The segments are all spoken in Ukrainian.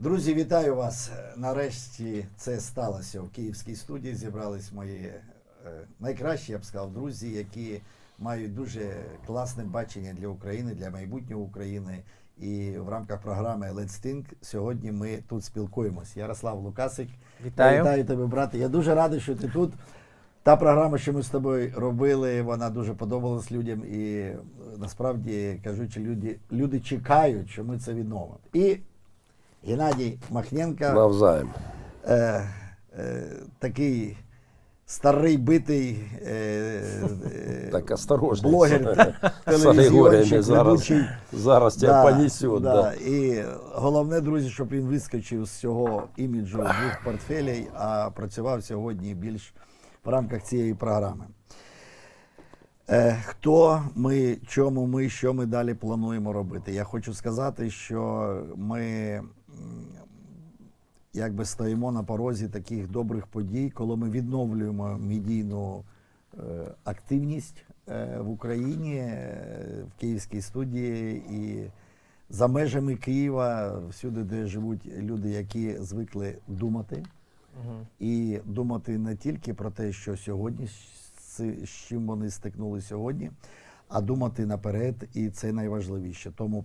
Друзі, вітаю вас. Нарешті це сталося в Київській студії. Зібрались мої е, найкращі, я б сказав, друзі, які мають дуже класне бачення для України, для майбутнього України. І в рамках програми Let's Think сьогодні ми тут спілкуємось. Ярослав Лукасик. Вітаю. Вітаю тебе, брате. Я дуже радий, що ти тут. Та програма, що ми з тобою робили, вона дуже подобалась людям. І насправді кажучи, люди, люди чекають, що ми це відновимо. І Геннадій Махненко, Навзаєм. е, е, такий старий битий е, е, Так осторожно. блогер, З зараз, ведучий. зараз тебе понесет. да. І головне, друзі, щоб він вискочив з цього іміджу двох портфелей, а працював сьогодні більш в рамках цієї програми. Е, хто ми, чому ми, що ми далі плануємо робити? Я хочу сказати, що ми якби стоїмо на порозі таких добрих подій, коли ми відновлюємо медійну е, активність е, в Україні, е, в Київській студії і за межами Києва, всюди, де живуть люди, які звикли думати, і думати не тільки про те, що сьогодні, з, з чим вони стикнули сьогодні, а думати наперед, і це найважливіше. Тому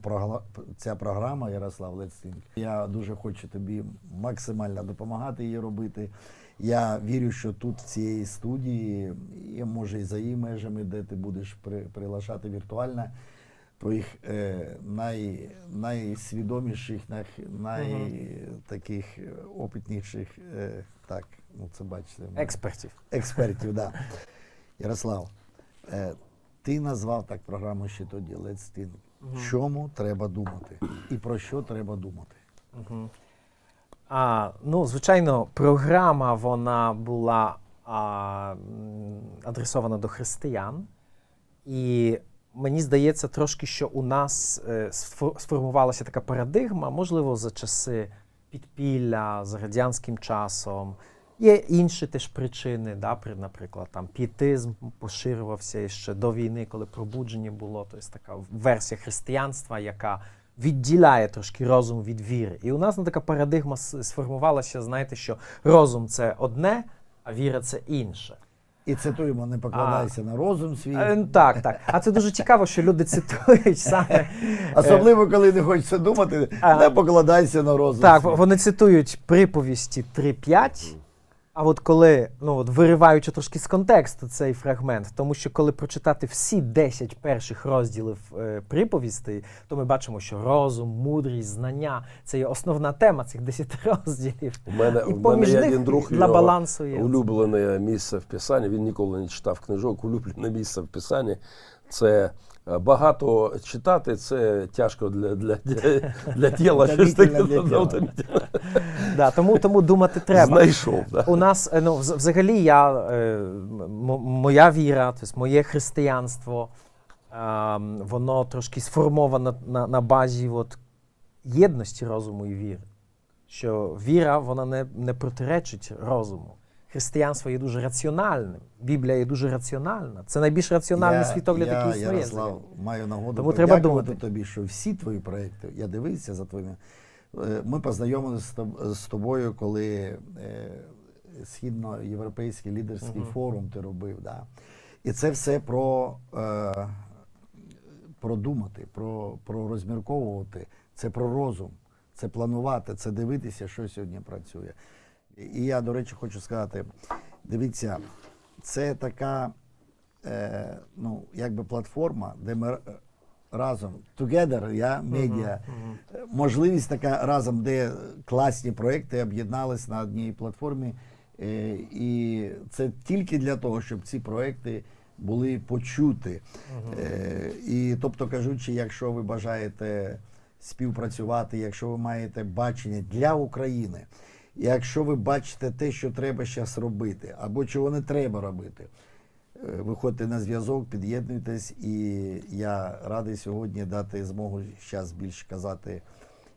ця програма, Ярослав Лецинк, я дуже хочу тобі максимально допомагати її робити. Я вірю, що тут, в цій студії, і може і за її межами, де ти будеш при, приглашати віртуально твоїх е, най, найсвідоміших, най, най, таких опитніших, е, так, ну це бачите, Експертів. експертів, да. Ярослав, е, ти назвав так програму ще тоді Let's Think. Чому треба думати? І про що треба думати? А, ну, звичайно, програма вона була а, адресована до християн. І мені здається, трошки, що у нас е, сформувалася така парадигма, можливо, за часи підпілля, за радянським часом. Є інші теж причини, да, при- наприклад, там пієтизм поширювався ще до війни, коли пробудження було, тобто така версія християнства, яка відділяє трошки розум від віри. І у нас ну, така парадигма сформувалася, знаєте, що розум це одне, а віра це інше. І цитуємо, не покладайся на розум свій. Е, Так, так. А це дуже цікаво, що люди цитують саме. е, Особливо, коли не хочеться думати, А. не покладайся на розум. Так, свій. вони цитують приповісті 3.5, а от коли, ну от вириваючи трошки з контексту цей фрагмент, тому що коли прочитати всі 10 перших розділів е, приповістей, то ми бачимо, що розум, мудрість, знання це є основна тема цих 10 розділів. У мене, І у мене є один друг, для його балансу є. улюблене місце в Писанні. Він ніколи не читав книжок. Улюблене місце в Писанні це багато читати, це тяжко для, для, для, для тіла. щось таке, да, тому, тому думати треба. Знайшов. Да. У нас е, ну, взагалі я, е, моя віра, тобто моє християнство, ем, воно трошки сформовано на, на базі от, єдності розуму і віри. Що віра вона не, не протиречить розуму. Християнство є дуже раціональним. Біблія є дуже раціональна. Це найбільш раціональний я, світогляд, я, який існує. Ярослав, маю нагоду Тому треба думати. тобі, що всі твої проекти, я дивився за твоїми. Е, Ми познайомилися з тобою, коли е, східноєвропейський лідерський Мгм. форум ти робив. Да. І це все про, е, про думати, про, про розмірковувати, це про розум, це планувати, це дивитися, що сьогодні працює. І я, до речі, хочу сказати: дивіться, це така е, ну, якби платформа, де ми разом, together, я, медіа, можливість така разом, де класні проекти об'єднались на одній платформі. Е, і це тільки для того, щоб ці проекти були почуті. Е, і тобто кажучи, якщо ви бажаєте співпрацювати, якщо ви маєте бачення для України, якщо ви бачите те, що треба зараз робити, або чого не треба робити, е, виходьте на зв'язок, під'єднуйтесь, і я радий сьогодні дати змогу зараз більше казати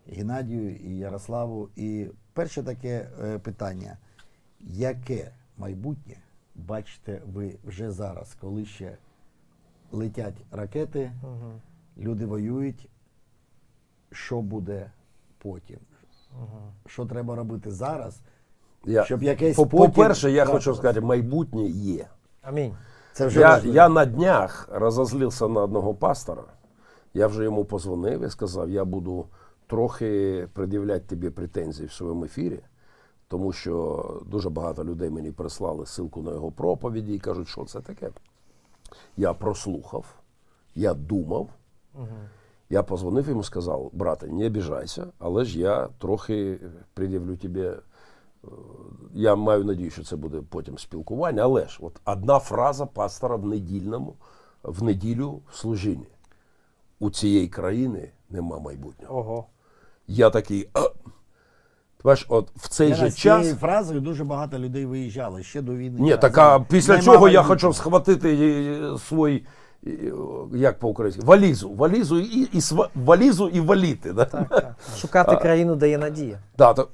Геннадію і Ярославу. І перше таке е, питання: яке майбутнє бачите ви вже зараз, коли ще летять ракети, люди воюють, що буде потім? Що треба робити зараз, Я, щоб якесь по- потім По-перше, я хочу сказати, майбутнє є. Амінь. Це вже Я, важливо. я на днях розозлився на одного пастора. Я вже йому позвонив і сказав, я буду трохи пред'являти тобі претензії в своєму ефірі, тому що дуже багато людей мені прислали ссылку на його проповіді і кажуть, що це таке. Я прослухав, я думав. Я позвонив йому сказав, брате, не обіжайся, але ж я трохи пред'явлю тобі е, я маю надію, що це буде потім спілкування, але ж от одна фраза пастора в недільному, в неділю в служінні. У цієї країни нема майбутнього. Ого. Я такий. «А!» Ти от в цей Я же з цією час. фразою дуже багато людей виїжджали ще до війни. Ні, так а після Нема чого я хочу схватити е, свій, як по-українськи, валізу, валізу і, і сва- валізу і валіти. Да? Так, так. Шукати країну, де є надія. Да, та,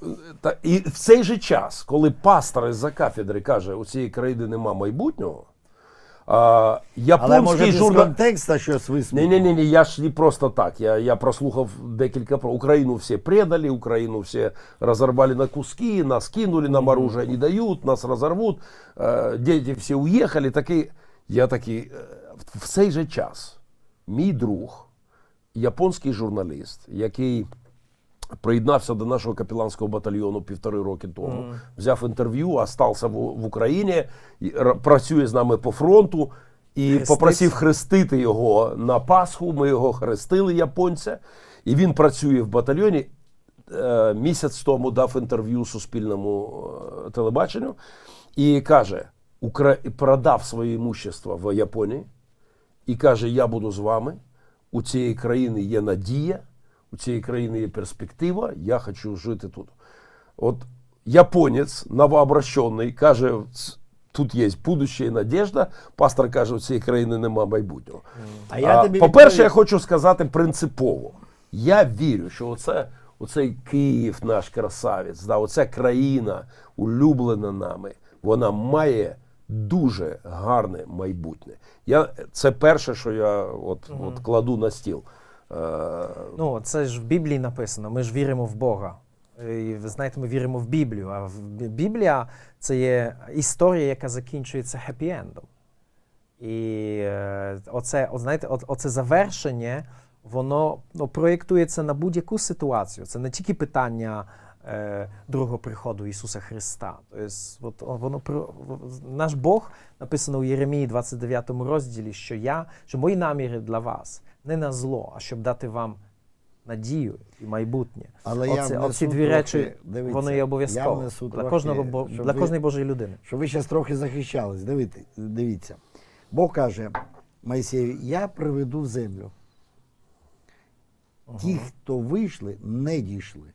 та, і в цей же час, коли пастор із-за кафедри каже, у цієї країни нема майбутнього, а, Але може японський журнал... контекста щось Ні, висміє. ні, ні, ні, я ж не просто так. Я, я прослухав декілька про Україну всі предали, Україну всі розорвали на куски, нас кинули, нам оружие не дають, нас розорвуть, е, діти всі уїхали. Такий, я такий, е, в цей же час мій друг, японський журналіст, який приєднався до нашого капеланського батальйону півтори роки тому, взяв інтерв'ю, остався в, в Україні, і р- працює з нами по фронту і Хрестився. попросив хрестити його на Пасху. Ми його хрестили, японця, і він працює в батальйоні. Е, Місяць тому дав інтерв'ю Суспільному е, телебаченню і каже: продав своє імущество в Японії і каже: Я буду з вами. У цієї країни є надія, у цієї країни є перспектива, я хочу жити тут. От японець новообращений каже, тут є будущее і надежда. Пастор каже, у цієї країни нема майбутнього. А я тобі По-перше, я хочу сказати принципово. Я вірю, що оце, оцей Київ, наш красавець, да, оця країна, улюблена нами, вона має дуже гарне майбутнє. Я, це перше, що я от, от кладу на стіл. Е, Ну, це ж в Біблії написано. Ми ж віримо в Бога. І ви знаєте, ми віримо в Біблію. А Біблія це є історія, яка закінчується хеппі-ендом. І е, оце, от, знаєте, от, оце завершення, воно ну, проєктується на будь-яку ситуацію. Це не тільки питання другого приходу Ісуса Христа. Тобто, от, воно наш Бог написано у Єремії 29 розділі, що я, що мої наміри для вас не на зло, а щоб дати вам надію і майбутнє. Але я Оце, внесу оці дві речі, дивіться, вони є обов'язково для, кожного, для ви- кожної Божої людини. Що ви зараз трохи захищались. Дивіться, дивіться. Бог каже Моїсею, я приведу в землю. Ті, хто вийшли, не дійшли.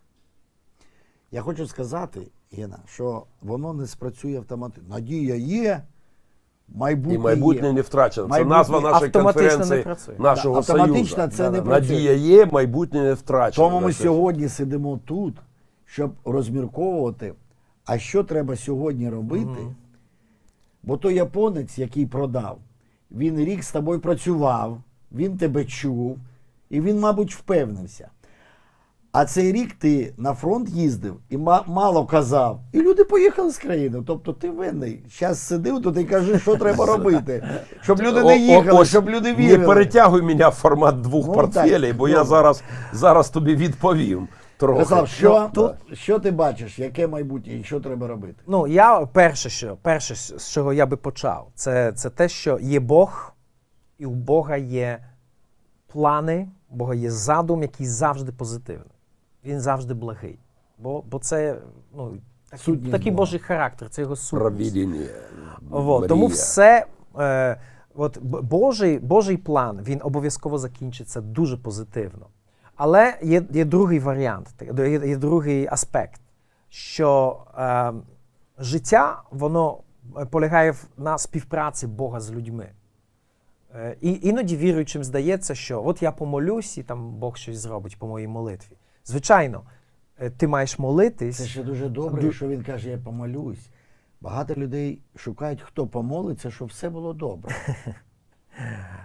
Я хочу сказати, Гена, що воно не спрацює автоматично. Надія є, майбутнє, і майбутнє є. не втрачено. Це Майбутнє назва нашої автоматично не конференції, працює. нашого Да, автоматично союзу. це не працює. Надія є, майбутнє не втрачено. Тому ми сьогодні сидимо тут, щоб розмірковувати, а що треба сьогодні робити. Бо той японець, який продав, він рік з тобою працював, він тебе чув, і він, мабуть, впевнився. А цей рік ти на фронт їздив і ма- мало казав, і люди поїхали з країни. Тобто ти винний. Зараз сидив тут і кажи, що треба робити. Щоб люди не їхали, щоб люди Не перетягуй мене в формат двох Ну, портфелей, так, бо я зараз, зараз тобі відповім. Трохи. Ярослав, що, Ну, що ти бачиш, яке майбутнє і що треба робити? Ну, я перше, що, перше, з чого я би почав, це, це те, що є Бог, і у Бога є плани, у Бога є задум, який завжди позитивний. Він завжди благий. Бо, бо це ну, такий, такий Бога. Божий характер, це його сутність. Вот, тому все, е, от, Божий, Божий план, він обов'язково закінчиться дуже позитивно. Але є, є другий варіант, є, є другий аспект, що е, життя, воно е, полягає на співпраці Бога з людьми. Е, І іноді віруючим здається, що от я помолюсь, і там Бог щось зробить по моїй молитві. Звичайно, е, ти маєш молитись. Це ще дуже добре, Ду- що він каже, я помолюсь. Багато людей шукають, хто помолиться, щоб все було добре.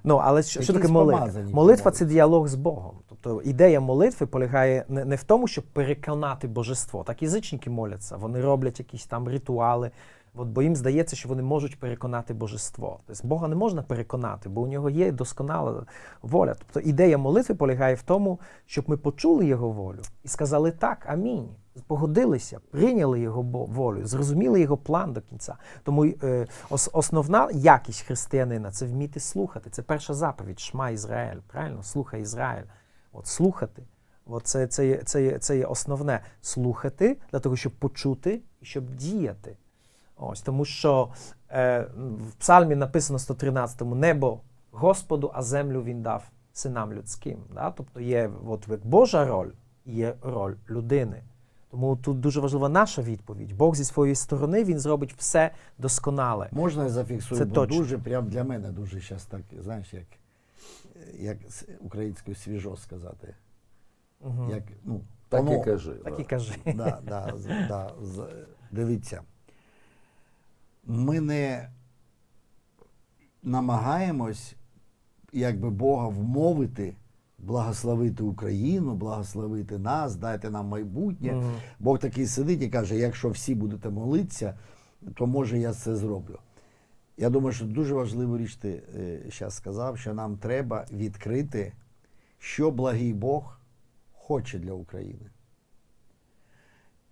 Ну, але що, що таке молитва? Молитва це діалог з Богом. Тобто ідея молитви полягає не, не в тому, щоб переконати божество. Так язичники моляться, вони роблять якісь там ритуали. От, бо їм здається, що вони можуть переконати божество. Тобто Бога не можна переконати, бо у нього є досконала воля. Тобто ідея молитви полягає в тому, щоб ми почули його волю і сказали так, амінь. Погодилися, прийняли його волю, зрозуміли його план до кінця. Тому е, основна якість християнина це вміти слухати. Це перша заповідь Шма Ізраїль. Правильно? Слухай Ізраїль. От слухати. От це, це, це, є- це є основне слухати для того, щоб почути і щоб діяти. Ось тому, що е, в псалмі написано 113-му небо Господу, а землю він дав синам людським. Да? Тобто є от, Божа роль і є роль людини. Тому тут дуже важлива наша відповідь. Бог зі своєї сторони він зробить все досконале. Можна я зафіксую, Це бо точно. дуже прям для мене дуже зараз так, знаєш, як, як українською свіжо сказати. Угу. Як, ну, Так воно- і кажи. Так да. і кажи. да, да, да, дивіться. Ми не намагаємось якби Бога вмовити, благословити Україну, благословити нас, дайте нам майбутнє. Мгм. Бог такий сидить і каже: якщо всі будете молитися, то може я це зроблю. Я думаю, що дуже важливу річ ти зараз сказав, що нам треба відкрити, що благий Бог хоче для України.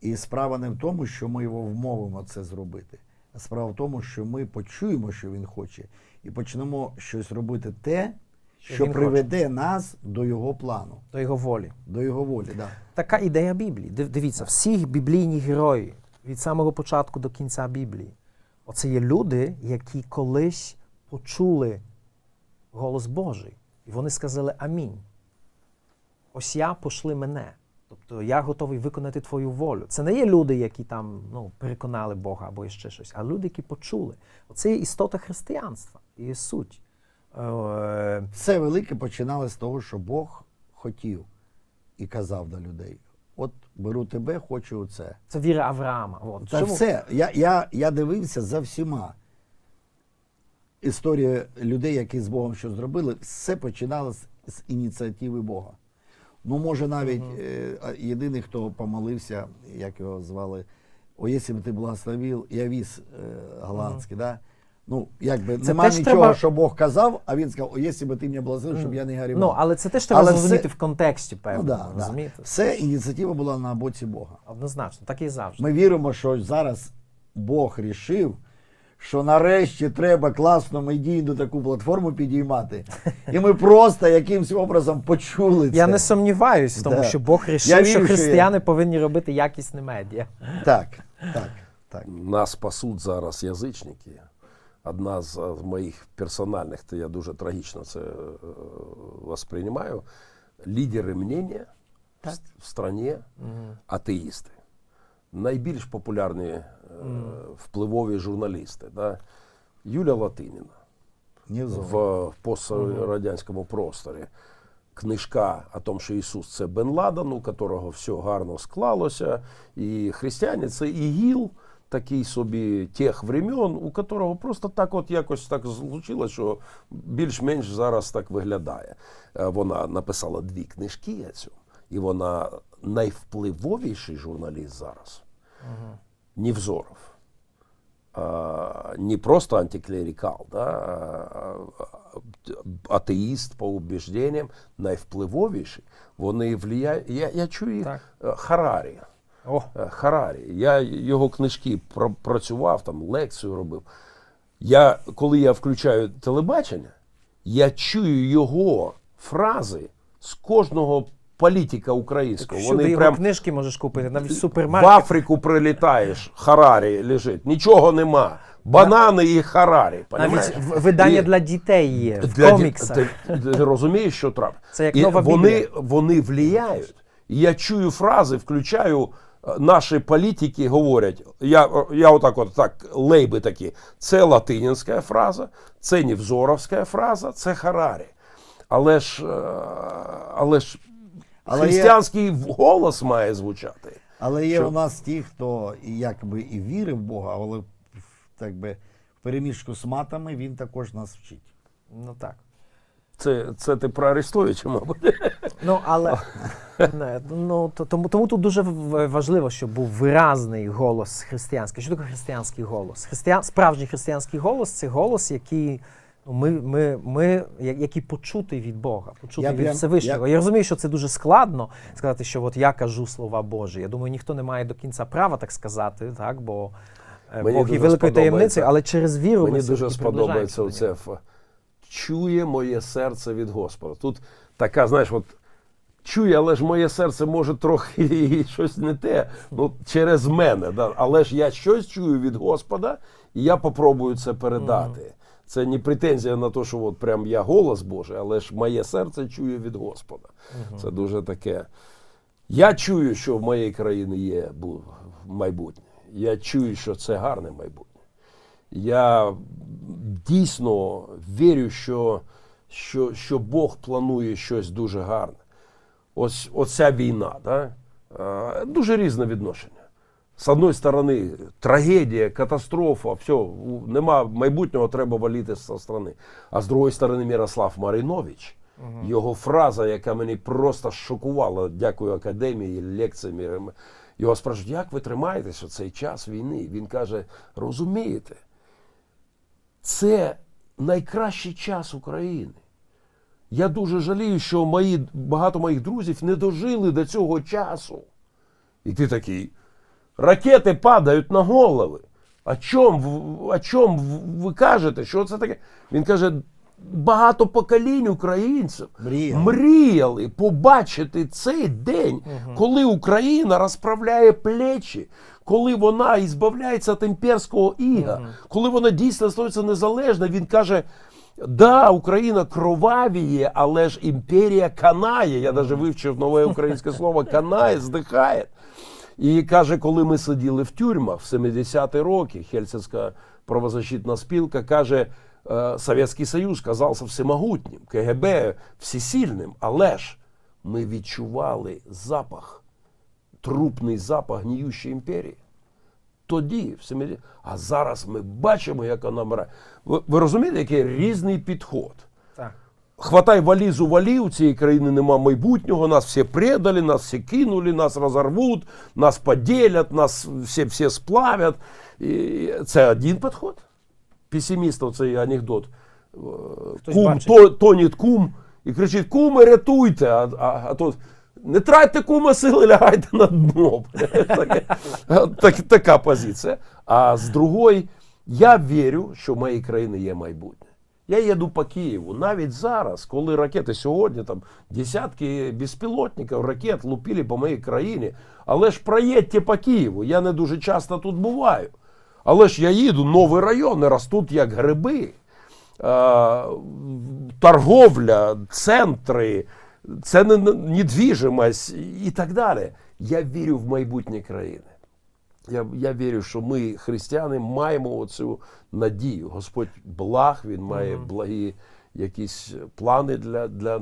І справа не в тому, що ми його вмовимо це зробити, справа в тому, що ми почуємо, що він хоче, і почнемо щось робити те, Що що приведе нас до його плану, До його волі. до його волі. Да. Така ідея Біблії. Дивіться, всі біблійні герої від самого початку до кінця Біблії. Оце є люди, які колись почули голос Божий. І вони сказали Амінь. Ось я пошли мене. Тобто я готовий виконати твою волю. Це не є люди, які там ну, переконали Бога або ще щось, а люди, які почули. Оце є істота християнства і суть. Е, Все велике починалося з того, що Бог хотів і казав до людей: от беру тебе, хочу оце. Це віра Авраама. От. Та Чому? все. Я, я, я дивився за всіма. Історія людей, які з Богом що зробили, все починалося з ініціативи Бога. Ну, може, навіть е, єдиний, хто помолився, як його звали, о, якщо б ти благословив, Явіс е, голландський, да? Ну, якби Це нема нічого, треба- що Бог казав, а він сказав, о, якщо б ти мене благословив, щоб я не горівав. Ну, але це теж треба Але зрозуміти все- в контексті, певно. Ну, да, да. Все ініціатива була на боці Бога. Однозначно, так і завжди. Ми віримо, що зараз Бог рішив, що нарешті треба класну медійну таку платформу підіймати. І ми просто якимось образом почули це. Я не сумніваюсь в тому, Да. що Бог рішив, вірю, що що християни повинні робити якісне медіа. Так, так, так. Нас пасуть зараз язичники. Одна з, е, моїх персональних, то я дуже трагічно це е, восприймаю. Лідери мнення в, с- в страні атеїсти. Найбільш популярні впливові журналісти. Да? Юля Латиніна Ні в пострадянському просторі. Книжка о том, що Ісус це Бен Ладен, у которого все гарно склалося, і християни це ІГІЛ, такий собі тих времен, у которого просто так от якось так злучилось, що більш-менш зараз так виглядає. Е, Вона написала дві книжки о цьому, і вона найвпливовіший журналіст зараз. Невзоров не просто антиклерикал, да, атеїст по убіжденням, найвпливовіший. Вони влияють. Я, я чую їх е, Харарі. О, Е, Харарі. Я його книжки пра- працював, там лекцію робив. Я, коли я включаю телебачення, я чую його фрази з кожного політика українського. всюди його книжки можеш купити, навіть в в. Африку прилітаєш, Харарі лежить, нічого нема. Банани і Харарі. Навіть видання І для дітей є, в для ді- коміксах. Ти, ти розумієш, що трапить? Це як І нова вони, Біблія. вони влияють. Я чую фрази, включаю. е, Наші політики говорять, я, я отак от так, лейби такі. Це латинська фраза, це Невзоровська фраза, це Харарі. Але ж, е, але ж Але є- голос має звучати. Але є Що? у нас ті, хто якби і вірив в Бога, але так би в переміжку з матами він також нас вчить. Ну так. Це, це ти про Арестовича, мабуть. Ну, але не, ну, то, тому, тому тут дуже важливо, щоб був виразний голос християнський. Що таке християнський голос? Християн, справжній християнський голос це голос, який. Ну, Ми, ми, ми, я- який почутий від Бога, почутий Я від прям- Всевишнього. Я... розумію, що це дуже складно сказати, що от я кажу слова Божі. Я думаю, ніхто не має до кінця права так сказати, так, бо е, Мені Бог є великою таємницею, але через віру Мені все-таки дуже сподобається оце чує моє серце від Господа. Тут така, знаєш, от чує, але ж моє серце може трохи і щось не те. Ну, через мене. Да? Але ж я щось чую від Господа, і я попробую це передати. Це не претензія на те, що от прям я голос Божий, але ж моє серце чує від Господа. Це дуже таке. Я чую, що в моєї країни є майбутнє. Я чую, що це гарне майбутнє. Я дійсно вірю, що, що, що Бог планує щось дуже гарне. Ось оця війна, да? дуже різне відношення. З одної сторони, трагедія, катастрофа, все, нема майбутнього, треба валити зі сторони. А з другої сторони, Мирослав Маринович, його фраза, яка мені просто шокувала, дякую академії, лекціями. Його спрашують, як ви тримаєтеся цей час війни? Він каже: розумієте, це найкращий час України. Я дуже жалію, що мої, багато моїх друзів не дожили до цього часу. І ти такий. Ракети падають на голови. О чому, чому ви кажете? Що це таке? Він каже: багато поколінь українців Мріяли. мріяли побачити цей день, коли Україна розправляє плечі, коли вона ізбавляється від імперського іга, коли вона дійсно стається незалежна. Він каже. Да, Україна кровавіє, але ж імперія канає. Я навіть вивчив нове українське слово канає, здихає. І каже, коли ми сиділи в тюрмах в 70-ті роки, Хельсинська правозащитна спілка каже, е, Совєтський Союз казався всемогутнім, КГБ всесильним, але ж ми відчували запах, трупний запах гніючої імперії. Тоді, в 70 а зараз ми бачимо, як вона мре. Ви, ви розумієте, який різний підход? Хватай валізу валі, у цієї країни нема майбутнього, нас всі предали, нас всі кинули, нас розорвуть, нас поділять, нас всі, всі сплавять. І це один підход. Песимістів цей анекдот. Хтось Кум то, тонет кум і кричить: куми, рятуйте! А, а, а тут не тратьте кума сили, лягайте на дно. Так, така позиція. А з другої, я вірю, що в моїй країні є майбутнє. Я їду по Києву. Навіть зараз, коли ракети сьогодні, там десятки безпілотників, ракет лупили по моїй країні. Але ж проїдьте по Києву. Я не дуже часто тут буваю. Але ж я їду, нові райони ростуть як гриби. Торговля, центри, це не не- недвіжимость і так далі. Я вірю в майбутнє країни. Я, я вірю, що ми, християни, маємо оцю надію. Господь благ, Він має благі якісь плани для, для,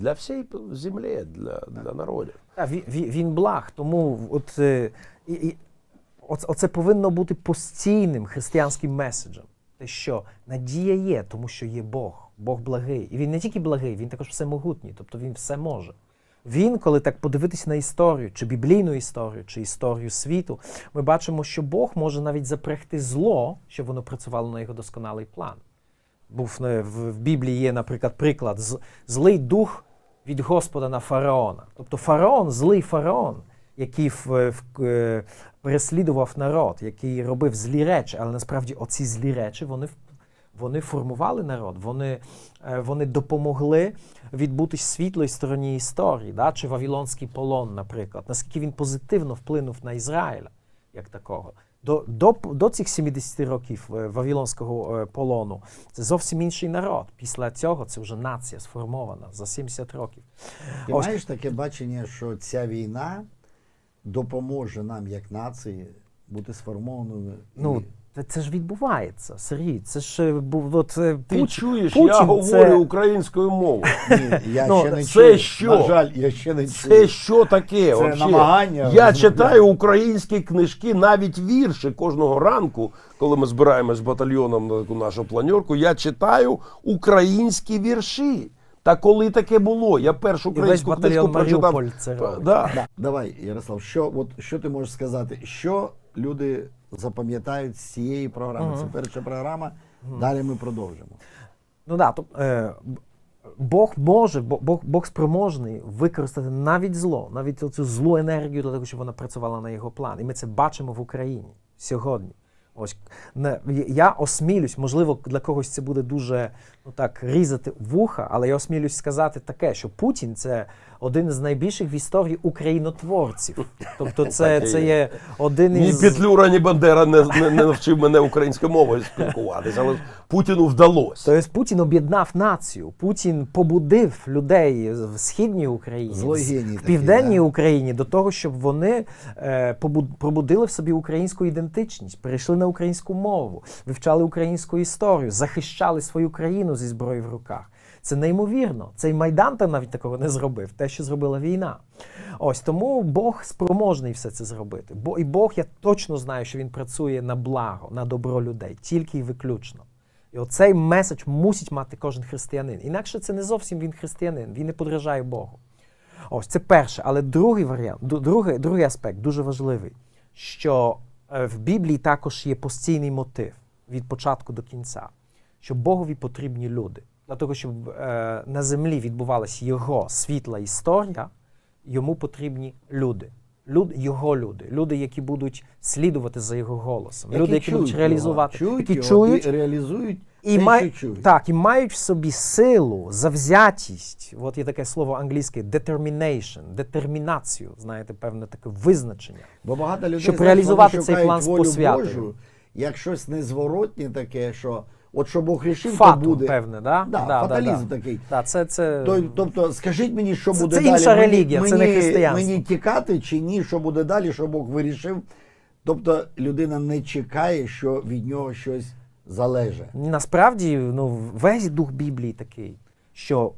для всієї землі, для, для народів. Так, він, він, він благ, тому от, е, і, і, оце, оце повинно бути постійним християнським меседжем. Те, що надія є, тому що є Бог, Бог благий. І він не тільки благий, він також всемогутній, тобто він все може. Він, коли так подивитись на історію, чи біблійну історію, чи історію світу, ми бачимо, що Бог може навіть запрягти зло, щоб воно працювало на його досконалий план. Був е, в, Біблії є, наприклад, приклад злий дух від Господа на фараона. Тобто фараон, злий фараон, який в, в, е, переслідував народ, який робив злі речі, але насправді оці злі речі вони, вони формували народ, вони, е, вони допомогли відбутись світлої стороні історії, да? чи Вавилонський полон, наприклад, наскільки він позитивно вплинув на Ізраїля як такого. До, до, до цих 70 років е, Вавилонського е, полону це зовсім інший народ. Після цього це вже нація сформована за 70 років. Ти Ось- маєш таке бачення, що ця війна допоможе нам, як нації, бути сформованою. Ну, це, це ж відбувається, Сергій. Це ж е, був от, е, Ти чуєш, Путін я говорю це- українською мовою. Ні, я Ну, ще не це чую. що? На жаль, я ще не Це чую. що таке? вообще? намагання Я читаю українські книжки, навіть вірші кожного ранку, коли ми збираємось з батальйоном на таку нашу планерку. Я читаю українські вірші. Та коли таке було? Я першу українську книжку прочитав. Це робить. Да. Да. Давай, Ярослав, що, от, що ти можеш сказати? Що люди запам'ятають з цієї програми? Це перша програма. Далі ми продовжимо. Ну да, то, е, Бог може, Бог, Бог спроможний використати навіть зло, навіть цю злу енергію для того, щоб вона працювала на його план. І ми це бачимо в Україні сьогодні. Ось я осмілюсь, можливо, для когось це буде дуже ну так різати вуха, але я осмілюсь сказати таке, що Путін це один з найбільших в історії українотворців. Тобто, це, це є. один Ні Петлюра, ні Бандера не, не, не навчив мене українською мовою спілкуватися, але Путіну вдалося. Тобто Путін об'єднав націю. Путін побудив людей в східній Україні, Злой в- південній да? Україні до того, щоб вони е, пробудили в собі українську ідентичність, перейшли на українську мову, вивчали українську історію, захищали свою країну зі зброєю в руках. Це неймовірно. Цей майдан там навіть такого не зробив, те, що зробила війна. Ось тому Бог спроможний все це зробити. Бо і Бог, я точно знаю, що він працює на благо, на добро людей, тільки і виключно. І оцей меседж мусить мати кожен християнин. Інакше це не зовсім він християнин, він не подражає Богу. Ось це перше. Але другий варіант, другий, другий аспект дуже важливий, що е, в Біблії також є постійний мотив від початку до кінця, що Богові потрібні люди. Для того, щоб е, на землі відбувалася його світла історія, йому потрібні люди. Люд, його люди, люди, які будуть слідувати за його голосом, люди, які будуть реалізувати, його, чують які його чують і реалізують і, те, май... що чують. так, і мають в собі силу, завзятість. От є таке слово англійське determination, детермінацію, знаєте, певне таке визначення. Бо багато людей Щоб реалізувати цей план з волю посвятою. Як щось незворотнє таке, що от що Бог рішив, то буде. певне, да? Да, фаталізм такий. Да, це, це... То, тобто, скажіть мені, що Це- буде це далі. інша Мені- релігія, це не мені, християнство. Мені тікати чи ні, що буде далі, що Бог вирішив. Тобто людина не чекає, що від нього щось залежить. Насправді, ну, весь дух Біблії такий, що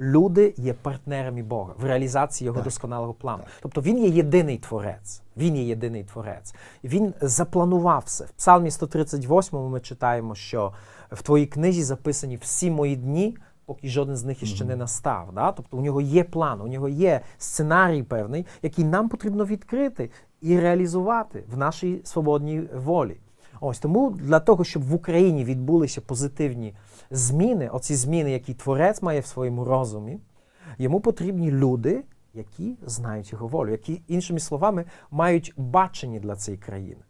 люди є партнерами Бога в реалізації його Так. досконалого плану. Тобто він є єдиний творець. Він є єдиний творець. Він запланував все. В Псалмі 138 ми читаємо, що в твоїй книзі записані всі мої дні. Поки жоден з них іще не настав. Да? Тобто у нього є план, у нього є сценарій певний, який нам потрібно відкрити і реалізувати в нашій свободній волі. Ось тому для того, щоб в Україні відбулися позитивні зміни, оці зміни, які творець має в своєму розумі, йому потрібні люди, які знають його волю, які, іншими словами, мають бачення для цієї країни,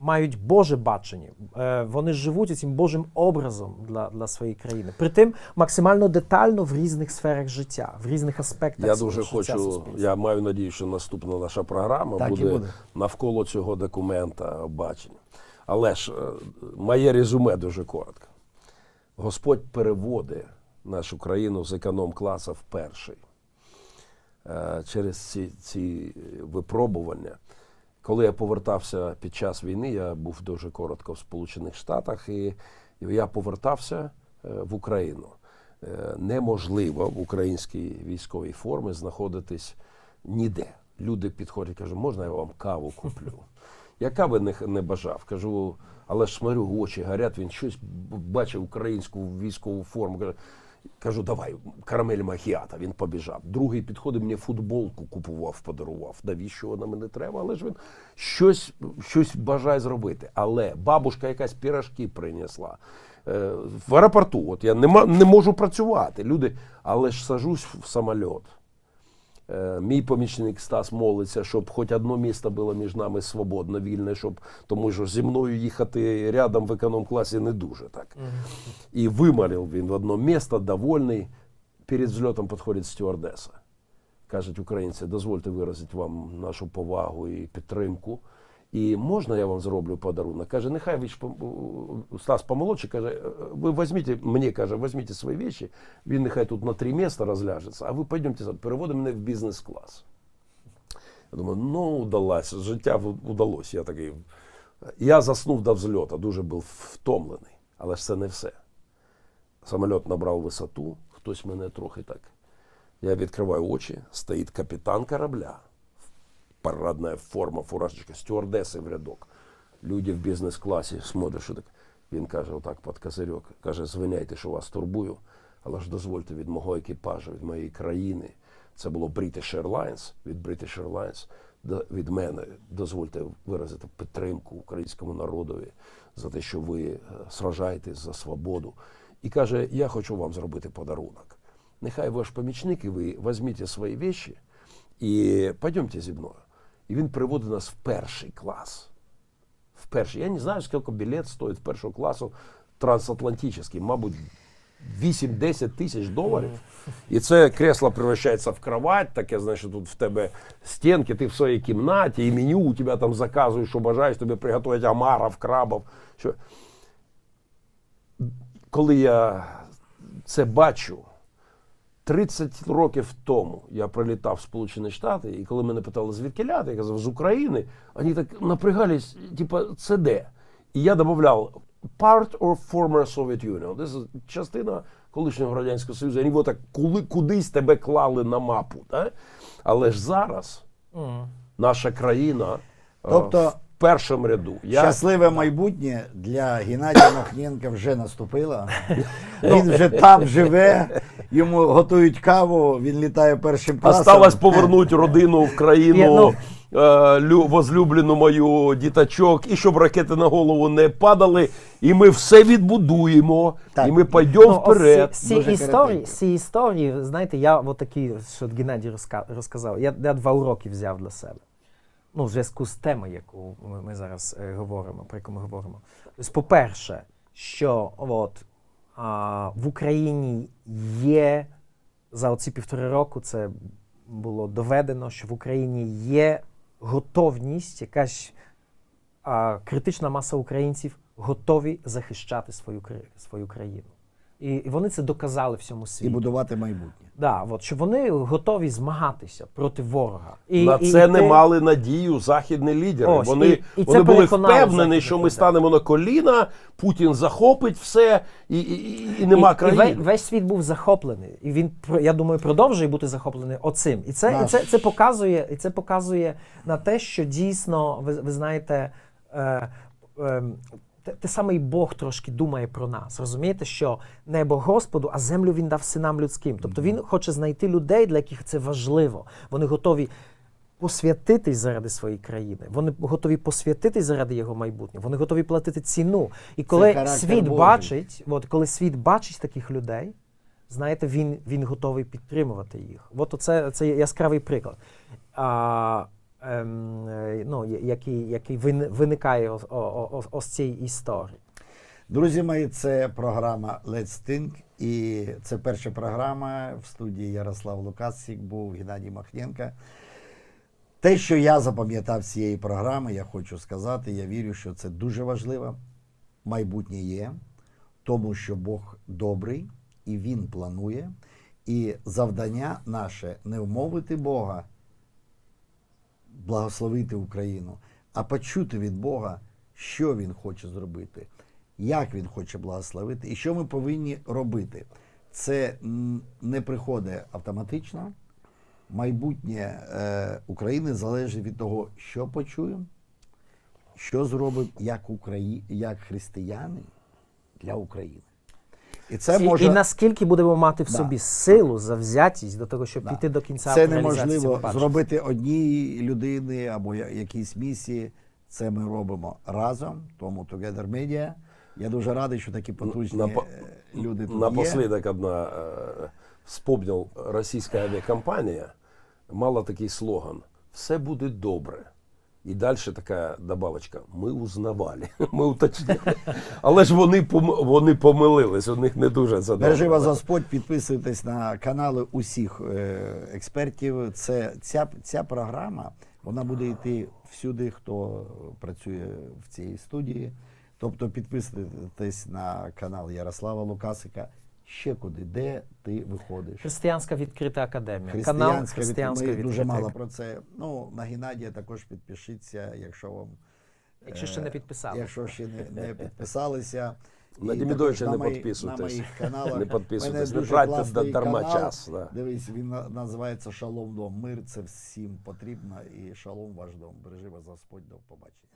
мають Боже бачення. Е, Вони живуть цим Божим образом для, для своєї країни. Притим максимально детально в різних сферах життя, в різних аспектах. Я дуже життя хочу, суспільства. я маю надію, що наступна наша програма Так буде, буде. навколо цього документа бачення. Але ж е, моє резюме дуже коротко. Господь переводить нашу країну з економ-класа в перший. Е, Через ці, ці випробування. Коли я повертався під час війни, я був дуже коротко в Сполучених Штатах, і я повертався е, в Україну. Е, Неможливо в українській військовій формі знаходитись ніде. Люди підходять, кажуть, можна я вам каву куплю? Я кави не, не бажав. Кажу, але ж смотрю, очі горять, він щось бачив українську військову форму. Кажу, давай, карамель махіата. Він побіжав. Другий підходить, мені футболку купував, подарував. Навіщо вона мені треба? Але ж він щось, щось бажає зробити. Але бабушка якась пірашки принесла. Е, в аеропорту, от я не, не можу працювати. Люди, але ж сажусь в самоліт. Е, Мій помічник Стас молиться, щоб хоч одне місто було між нами свободно, вільне, щоб тому що зі мною їхати рядом в економ-класі не дуже так. І вималив він в одне місто, довольний. Перед зльотом підходить стюардеса. Кажуть українці, дозвольте виразити вам нашу повагу і підтримку. І можна я вам зроблю подарунок? Каже, нехай ж Стас помолодший, каже, «Е, ви візьміть, мені каже, візьміть свої речі, він нехай тут на три міста розляжеться, а ви пойдемте, переводимо мене в бізнес-клас. Я думаю, ну, удалось, життя удалось. Я такий. Я заснув до взльоту, дуже був втомлений, але ж це не все. Самоліт набрав висоту, хтось мене трохи так. Я відкриваю очі, стоїть капітан корабля. Парадная форма, фуражечка, стюардеси в рядок. Люди в бізнес-класі смотрять, що так. Він каже, отак під козирьок, каже, звиняйте, що вас турбую, Але ж дозвольте від мого екіпажу, від моєї країни. Це було British Airlines, від British Airlines від мене. Дозвольте виразити підтримку українському народові за те, що ви е, сражаєтесь за свободу. І каже: Я хочу вам зробити подарунок. Нехай ваш помічник і ви візьміть свої вещи і пойдемте зі мною. І він приводить нас в перший клас. В перший. Я не знаю, скільки білет стоїть першого класу трансатлантичний, мабуть, 8-10 тисяч доларів. І це кресло превращається в кровать, таке, значить, тут в тебе стінки, ти в своїй кімнаті, і меню у тебе там заказуєш, що бажаєш, тобі приготують омаров, крабов. Що... Коли я це бачу, 30 років тому я прилітав в Сполучені Штати, і коли мене питали, звідки ляти, я казав, з України, вони так напрягались, типа, це де? І я додавав part of former Soviet Union. Це частина колишнього Радянського Союзу. Вони так куди, кудись тебе клали на мапу. Да? Але ж зараз наша країна е, Тобто- першому ряду. Я, Щасливе майбутнє для Геннадія Махненка вже наступило. Він вже там живе, йому готують каву, він літає першим класом. Осталось повернути родину в країну, ну- е, лю- возлюблену мою діточок, і щоб ракети на голову не падали. І ми все відбудуємо, Так. і ми пойдемо Ну, вперед. Ці Дуже історії, цієї історії, знаєте, я от такі, що Геннадій розка- розказав, я, я два уроки взяв для себе. Ну, в зв'язку з темою, яку ми, зараз е, говоримо, про яку ми говоримо. Тобто, по-перше, що от, а, в Україні є за оці півтори року це було доведено, що в Україні є готовність, якась а, критична маса українців готові захищати свою, свою країну. І, і вони це доказали всьому І будувати майбутнє. Да, от, що вони готові змагатися проти ворога. І, На і- це і не ти- мали надію західні лідери. Ось, вони і- і це вони були впевнені, що ми станемо на коліна, Путін захопить все, і, і, і, і нема і, і країни. ве- весь світ був захоплений, і він про- я думаю, продовжує бути захоплений оцим. І це, і це, це показує, і це показує на те, що дійсно, ви, ви знаєте, е, е, те, те саме і Бог трошки думає про нас. Розумієте, що небо Господу, а землю він дав синам людським. Тобто він хоче знайти людей, для яких це важливо. Вони готові. Посвятитись заради своєї країни, вони готові посвятитись заради його майбутнього, вони готові платити ціну. І коли світ Божий. бачить, от коли світ бачить таких людей, знаєте, він, він готовий підтримувати їх. От оце це яскравий приклад, а, ну, який, який виникає ось, цієї історії. Друзі мої, це програма Let's Think. І це перша програма в студії Ярослав Лукасик був Геннадій Махненко. Те, що я запам'ятав цієї програми, я хочу сказати, я вірю, що це дуже важливо. Майбутнє є, тому що Бог добрий і Він планує. І завдання наше не вмовити Бога, благословити Україну, а почути від Бога, що Він хоче зробити, як Він хоче благословити і що ми повинні робити. Це не приходить автоматично. Майбутнє е, України залежить від того, що почуємо, що зробимо як, Украї... як християни для України. І це може і наскільки будемо мати в Да. собі силу, завзятість до того, щоб Да. піти до кінця Це неможливо зробити одній людини або якійсь місії. Це ми робимо разом. Тому Together Media. Я дуже радий, що такі потужні Напо- е, люди тут є. Одна э, вспомнил, российская авиакомпания мала такий слоган «Все буде добре». І далі така добавочка ми узнавали, ми уточнили. Але ж вони, вони помилились, у них не дуже це Бережи вас Господь, підписуйтесь на канали усіх е, експертів. Це ця, ця програма вона буде йти всюди, хто працює в цій студії. Тобто підписуйтесь на канал Ярослава Лукасика. Ще куди, де ти виходиш. Християнська відкрита академія. Канал Християнська, від... Християнська ми відкрита. дуже мало про це. Ну, на Геннадія також підпишіться, якщо вам. Якщо ще не е, підписалися. Якщо ще не, не підписалися. На Демідовича не підписуйтесь. На моїх каналах. Не підписуйтесь, не тратьте дарма час, да. Дивись, він називається Шалом дом. Мир це всім потрібно. І шалом ваш дом. Бережи вас Господь, до побачення.